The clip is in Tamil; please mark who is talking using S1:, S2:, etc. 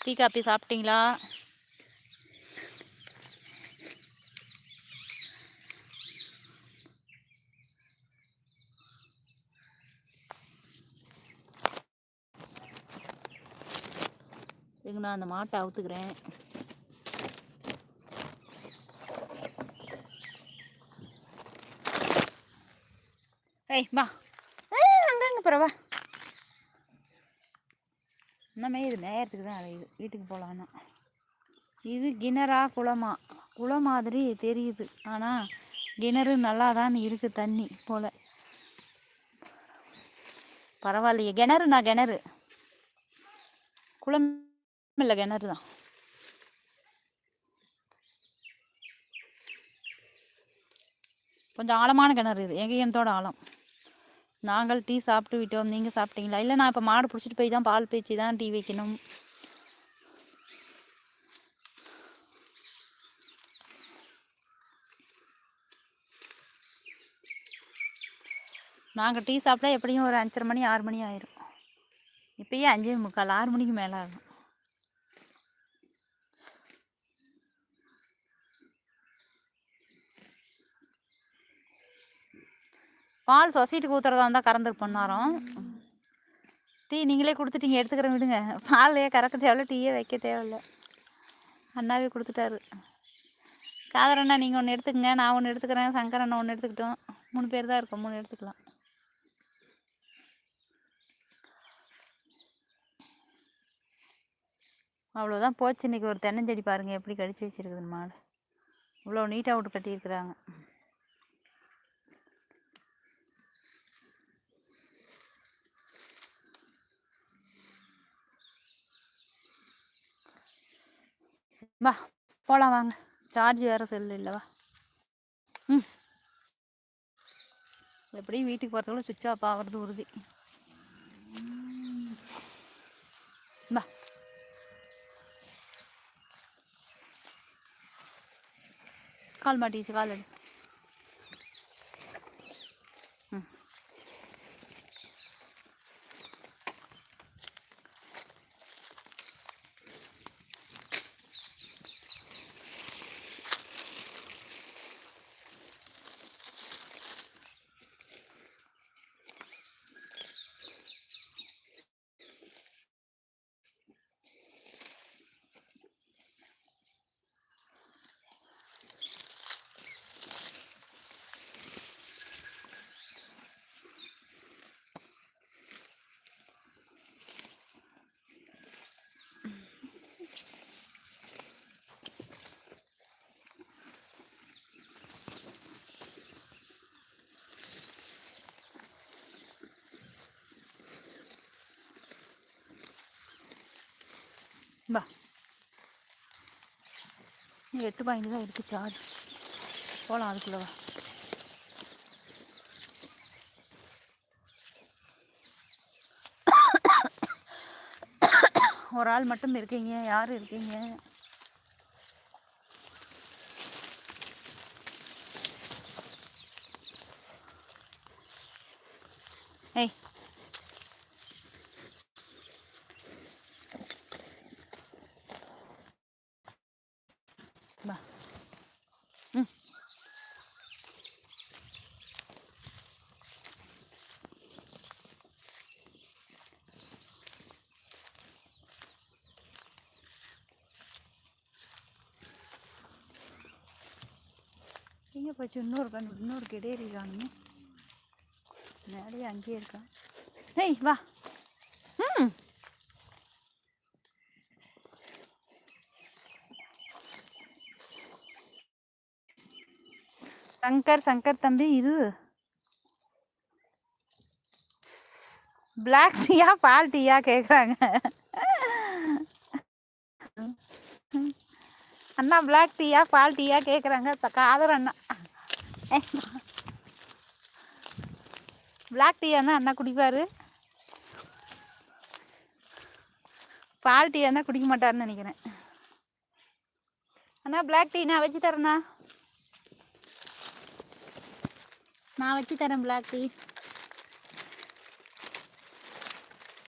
S1: டீ காப்பி சாப்பிட்டீங்களா? நான் அந்த மாட்டை அவுத்துக்கிறேன். ஏய் வா. அங்கங்க பரவா இன்னமே இது நேரத்துக்கு தான் அலையுது வீட்டுக்கு போகலான்னா இது கிணறா குளமா? குளம் மாதிரி தெரியுது. ஆனால் கிணறு நல்லா தான் இருக்குது தண்ணி போல். பரவாயில்லையே. கிணறு நான் கிணறு. குளம் இல்லை கிணறு தான். கொஞ்சம் ஆழமான கிணறு இது. எங்கள் கிணத்தோட ஆழம். நாங்கள் டீ சாப்பிட்டு விட்டோம். நீங்கள் சாப்பிட்டீங்களா? இல்லை நான் இப்போ மாடு பிடிச்சிட்டு போய் தான் பால் பேச்சு தான் டீ வைக்கணும். நாங்கள் டீ சாப்பிட்டா எப்படியும் ஒரு அஞ்சரை மணி ஆறு மணி ஆயிரும். இப்பயே அஞ்சே முக்கால் ஆறு மணிக்கு மேலே ஆகும். பால் சொசைட்டிக்கு ஊற்றுறதா இருந்தால் கறந்துட்டு பண்ணாரோம் டீ நீங்களே கொடுத்துட்டீங்க எடுத்துக்கிறேன் விடுங்க. பாலையே கறக்க தேவையில்ல டீயே வைக்க தேவையில்ல. அண்ணாவே கொடுத்துட்டாரு. காதர் அண்ணா நீங்கள் ஒன்று எடுத்துக்கங்க. நான் ஒன்று எடுத்துக்கிறேன். சங்கர் அண்ணா ஒன்று எடுத்துக்கிட்டோம். மூணு பேர் தான் இருக்கோம். மூணு எடுத்துக்கலாம். அவ்வளோதான் போச்சு. இன்றைக்கி ஒரு தென்னஞ்செடி பாருங்கள் எப்படி கடிச்சு வச்சுருக்குது மாடு. இவ்வளோ நீட்டாக விட்டு கட்டியிருக்கிறாங்க. வா போகலாம் வாங்க. சார்ஜ் வேறு செல்லு இல்லைவா ம். எப்படியும் வீட்டுக்கு போகிறதுக்குள்ள சுவிட்ச் ஆஃப் ஆகிறது உறுதி. வா. கால் மாட்டிச்சு கால் அடி பா நீ எட்டு பாயிண்ட் தான் இருக்குது சார்ஜ் போகலாம் அதுக்குள்ளவா ஒரு ஆள் மட்டும் இருக்கீங்க யார் இருக்கீங்க? ஏய் எங்கே போச்சு இன்னொரு கண் இன்னொரு கிடேரி காணுமே. மேலேயே அங்கேயே இருக்கான் ஏய் வா. ம். சங்கர் சங்கர் தம்பி இது. பிளாக் டீயா பால் டீயா கேட்குறாங்க அண்ணா பிளாக் டீயா பால் டீயா கேட்குறாங்க காதர் அண்ணா. பிளாக் டீயாக இருந்தால் அண்ணா குடிப்பார். பால் டீயாக இருந்தால் குடிக்க மாட்டாருன்னு நினைக்கிறேன். அண்ணா பிளாக் டீ நான் வச்சு தரேண்ணா நான் வச்சு தரேன் பிளாக் டீ